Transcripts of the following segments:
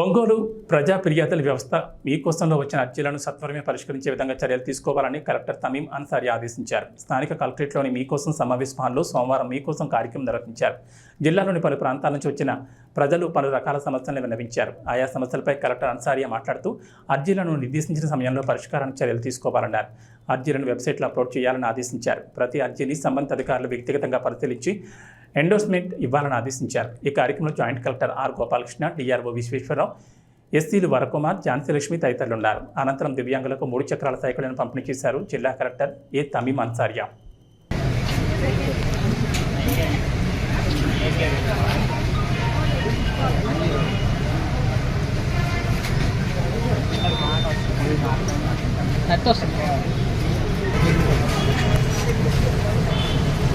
ఒంగోలు ప్రజా ఫిర్యాదుల వ్యవస్థ మీకోసంలో వచ్చిన అర్జీలను సత్వరమే పరిష్కరించే విధంగా చర్యలు తీసుకోవాలని కలెక్టర్ తమీం అన్సారి ఆదేశించారు. స్థానిక కలెక్టరేట్లోని మీకోసం సమావేశ భవన్లో సోమవారం మీకోసం కార్యక్రమం నిర్వహించారు. జిల్లాలోని పలు ప్రాంతాల నుంచి వచ్చిన ప్రజలు పలు రకాల సమస్యలను విన్నవించారు. ఆయా సమస్యలపై కలెక్టర్ అన్సారియా మాట్లాడుతూ అర్జీలను నిర్దేశించిన సమయంలో పరిష్కారానికి చర్యలు తీసుకోవాలన్నారు. అర్జీలను వెబ్సైట్లో అప్లోడ్ చేయాలని ఆదేశించారు. ప్రతి అర్జీని సంబంధిత అధికారులు వ్యక్తిగతంగా పరిశీలించి ఎండోర్స్మెంట్ ఇవ్వాలని ఆదేశించారు. ఈ కార్యక్రమంలో joint collector R Gopalakrishna DRO Visweswararao ఎస్సీలు వరకుమార్ ఝాన్సీ లక్ష్మి తదితరులు ఉన్నారు అనంతరం దివ్యాంగులకు మూడు చక్రాల సైకిళ్ళను పంపిణీ చేశారు జిల్లా కలెక్టర్ ఏ తమీం అన్సారియా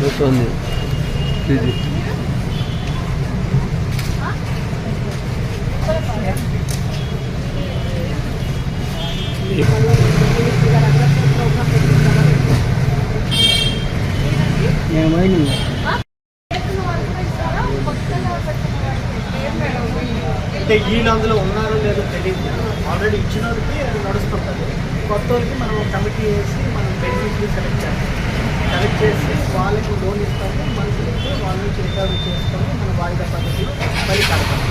వస్తుంది लीजिए అంటే వీళ్ళు అందులో ఉన్నారో లేదో తెలియదు ఆల్రెడీ ఇచ్చిన వాళ్ళకి అది నడుస్తుంటుంది. కొత్త వాళ్ళకి మనం కమిటీ వేసి మనం బెనిఫిట్లు సెలెక్ట్ చేస్తాం. సెలెక్ట్ చేసి వాళ్ళకి లోన్ ఇస్తాము. మంత్లీకి వాళ్ళ చేసుకొని మన వాయిదా పద్ధతిలో మళ్ళీ కడతాం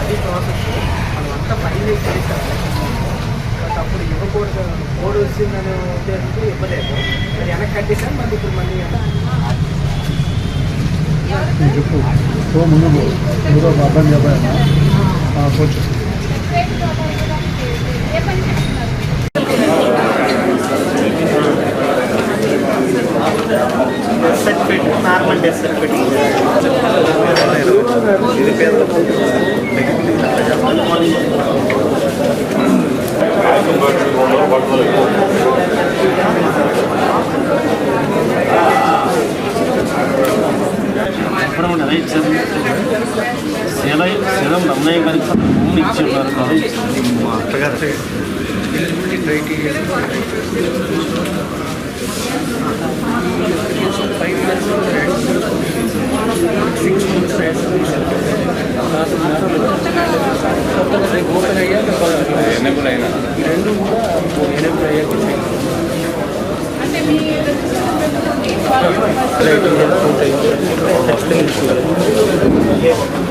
అది ప్రాసెస్ మనం అంతా ఫైనల్ చేస్తాం బట్ అప్పుడు ఇవ్వకూడదు కోడ్ వచ్చిందనే ఉద్దేశంతో ఇవ్వలేదు. మరి వెనక్కి కట్టేసాం మళ్ళీ ఇప్పుడు మళ్ళీ చెప్పు. ముందు పో. మీరు ఒక భూమి ఇచ్చి ఉన్నారు కదా రీసెంట్గా అయిన తర్వాత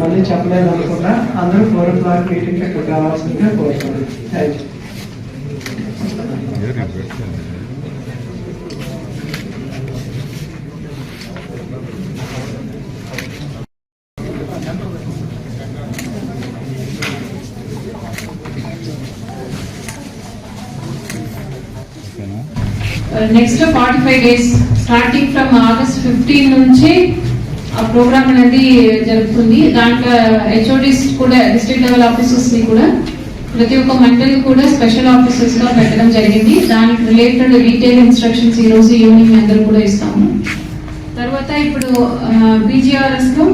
మళ్ళీ చెప్పలేదు అనుకున్నా. అందరూ ఫోర్ ఓ క్లాక్ మీటింగ్ ఇక్కడ రావాల్సిందిగా కోరుతున్నాను. Thank you next forty five days starting from August fifteen నుంచి ప్రోగ్రామ్ అనేది జరుగుతుంది. దాంట్లో హెచ్ఓడిస్ కూడా డిస్ట్రిక్ట్ లెవెల్ ఆఫీసర్స్ని కూడా ప్రతి ఒక్క మండలి కూడా స్పెషల్ ఆఫీసర్స్గా పెట్టడం జరిగింది. దానికి రిలేటెడ్ డీటెయిల్ ఇన్స్ట్రక్షన్స్ ఈ రోజు ఈవినింగ్ అందరూ కూడా ఇస్తాము. తర్వాత ఇప్పుడు బీజీఆర్ఎస్లో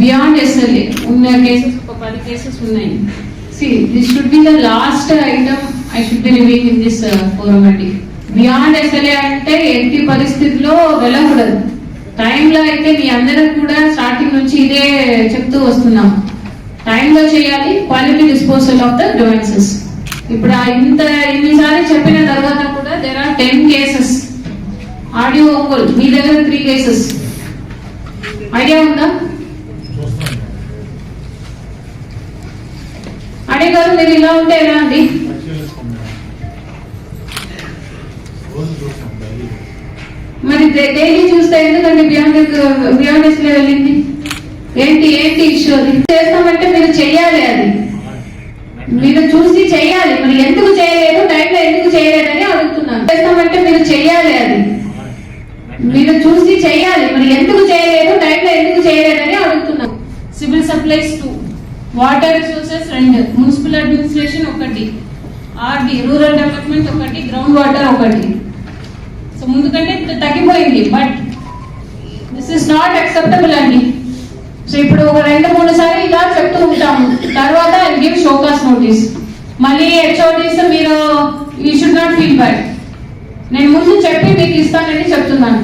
బియాండ్ ఎస్ఎల్ఏ ఉన్న కేసెస్ ఒక పది కేసెస్ ఉన్నాయి. See this should be the last item I should be reviewing in this forum అండి. బియాండ్ ఎస్ఎల్ఏ అంటే ఎట్టి పరిస్థితిలో వెళ్ళకూడదు. టైంలో అయితే మీ అందరం కూడా స్టార్టింగ్ నుంచి ఇదే చెప్తూ వస్తున్నాం. టైంలో చేయాలి quality disposal of the devices. ఇప్పుడు ఇంత ఇన్నిసార్లు చెప్పిన తర్వాత కూడా there are ten cases audio Ongole మీ దగ్గర త్రీ కేసెస్ ఐడియా ఉందా? అడే గారు మీరు ఇలా ఉంటే ఎలా అండి? మరి డైలీ చూస్తే బ్యాంక్లో వెళ్ళింది. ఏంటి ఏంటి ఇష్యూ అది చేస్తామంటే మీరు చెయ్యాలి అది. మీరు చూసి చెయ్యాలి. మరి ఎందుకు చేయలేదు? టైంలో ఎందుకు చేయలేదని అడుగుతున్నాను. చేస్తామంటే మీరు చెయ్యాలి అది. మీరు చూసి చెయ్యాలి. మరి ఎందుకు చేయలేదు? టైంలో ఎందుకు చేయలేదని అడుగుతున్నాను. Civil supplies two. Water resources రెండు. మున్సిపల్ అడ్మినిస్ట్రేషన్ ఒకటి. ఆర్డి రూరల్ డెవలప్మెంట్ ఒకటి. గ్రౌండ్ వాటర్ ఒకటి. సో ముందుకంటే తగ్గిపోయింది. But this is not acceptable అండి సో ఇప్పుడు ఒక రెండు మూడు సార్లు ఇలా చెప్తూ ఉంటాము. తర్వాత ఐ గివ్ షోకాస్ నోటీస్ మళ్ళీ హెచ్ఓటీస్ మీరు you should not feel bad నేను ముందు చెప్పి మీకు ఇస్తానని చెప్తున్నాను.